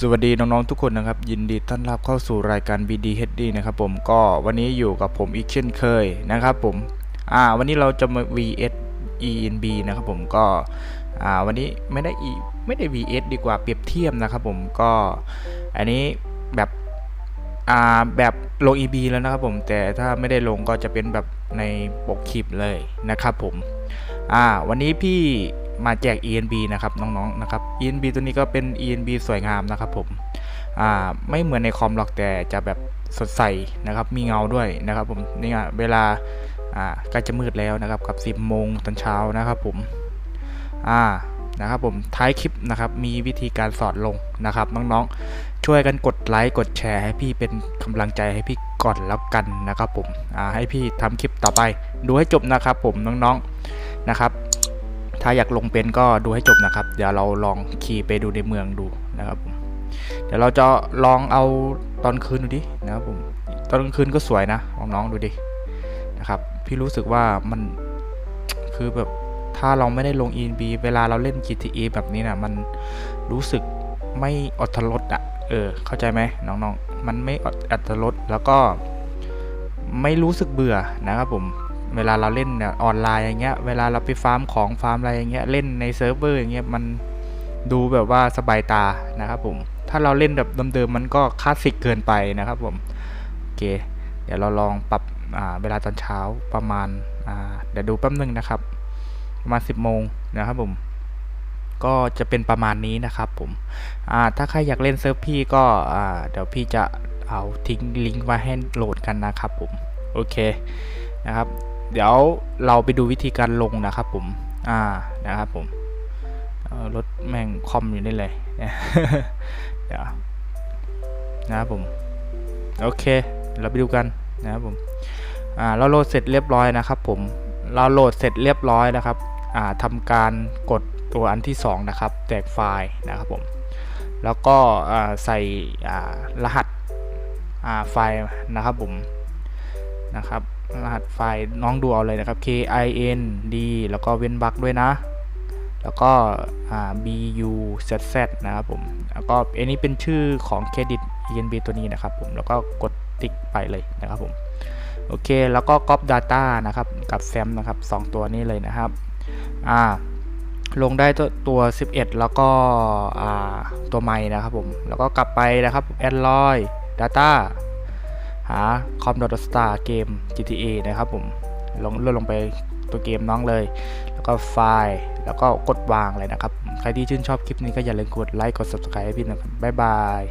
สวัสดีน้องๆทุกคนนะครับ ยินดีต้อนรับเข้าสู่รายการ BDHD นะครับผมก็วันนี้อยู่กับผมอีกเช่นเคยนะครับผมอ่าวันนี้เราจะมา VS ENB นะครับผมก็อ่าวันนี้ไม่ได้ E ไม่ได้ VS ดีกว่าเปรียบเทียบนะครับผมก็อันนี้แบบอ่าแบบลง EB แล้วนะครับผมแต่ถ้าไม่ได้ลงก็จะเป็นแบบในปกคลิปเลยนะครับผมอ่าวันนี้พี่ มาแจก ENB นะครับน้องๆนะครับ ENB ตัวนี้ก็เป็น ENB สวยงามนะครับผมอ่าไม่เหมือนในคอมหรอกแต่จะแบบสดใสนะครับมีเงาด้วยนะครับผมนี่ไงเวลาอ่าใกล้จะมืดแล้วนะครับกับ 10โมงตอนเช้านะครับผมอ่านะครับผมท้ายคลิปนะครับมีวิธีการสอนลงนะครับน้องๆช่วยกันกดไลค์กดแชร์ให้พี่เป็นกำลังใจให้พี่ก่อนแล้วกันนะครับผมให้พี่ทำคลิปต่อไปดูให้จบนะครับผมน้องๆนะครับ ถ้าอยากลงเป็นก็ดูให้จบนะครับ เดี๋ยวเราลองขี่ไปดูในเมืองดูนะครับผมเดี๋ยวเราจะลองเอาตอนคืนดูดินะครับผมตอนกลางคืนก็สวยนะน้องๆดูดินะครับ พี่รู้สึกว่ามันคือแบบถ้าเราไม่ได้ลง ENB เวลาเราเล่น GTA แบบนี้นะมันรู้สึกไม่อดทนรสอะเออเข้าใจไหมน้องๆ มันไม่อดอัตรสแล้วก็ไม่รู้สึกเบื่อนะครับผม เวลาเราเล่นเนี่ยออนไลน์อย่างเงี้ยเวลาเราไปฟาร์มของฟาร์มอะไรอย่างเงี้ยเล่นในเซิร์ฟเวอร์อย่างเงี้ยมันดูแบบว่าสบายตานะครับผมถ้าเราเล่นแบบเดิมๆมันก็คลาสสิกเกินไปนะครับผมโอเค เดี๋ยวเราลองปรับเวลาตอนเช้าประมาณาเดี๋ยวดูแป๊บนึงนะครับ ประมาณ 10โมงนะครับผมก็จะเป็นประมาณนี้นะครับผมถ้าใครอยากเล่นเซิร์ฟพี่ก็เดี๋ยวพี่จะเอาทิ้งลิงก์ไว้ให้โหลดกันนะครับผมโอเคนะครับ เดี๋ยวเราไปดูวิธีการลงนะครับผม อ่า นะครับผมรถแม่งคอมอยู่นี่เลยเดี๋ยวนะครับผม โอเค เราไปดูกันนะครับผม อ่า เราโหลดเสร็จเรียบร้อยนะครับผม เราโหลดเสร็จเรียบร้อยนะครับ อ่าทำการกดตัวอันที่ 2 นะครับแตกไฟล์นะครับผม แล้วก็อ่าใส่อ่ารหัสอ่าไฟล์นะครับผม นะครับ รหัสไฟล์น้องดูเอาเลยนะครับ K I N D แล้วก็เว้นวรรคด้วยนะ แล้วก็ B U Z Z นะครับผม แล้วก็อันนี้เป็นชื่อของเครดิต ENB ตัวนี้นะครับผม แล้วก็กดติ๊กไปเลยนะครับผม โอเค แล้วก็ Copy Data นะครับ กับ SAM นะครับ 2 ตัวนี้เลยนะครับ อ่าลงได้ตัว 11 แล้วก็อ่าตัวใหม่นะครับผม แล้วก็กลับไปนะครับ Android Data หา com star เกม GTA นะครับผมลงเลื่อนลงไปตัวเกมน้องเลย แล้วก็ไฟล์ แล้วก็กดวางเลยนะครับ ใครที่ชื่นชอบคลิปนี้ก็อย่าลืมกดไลค์ กด subscribe ให้พี่นะครับ บ๊ายบาย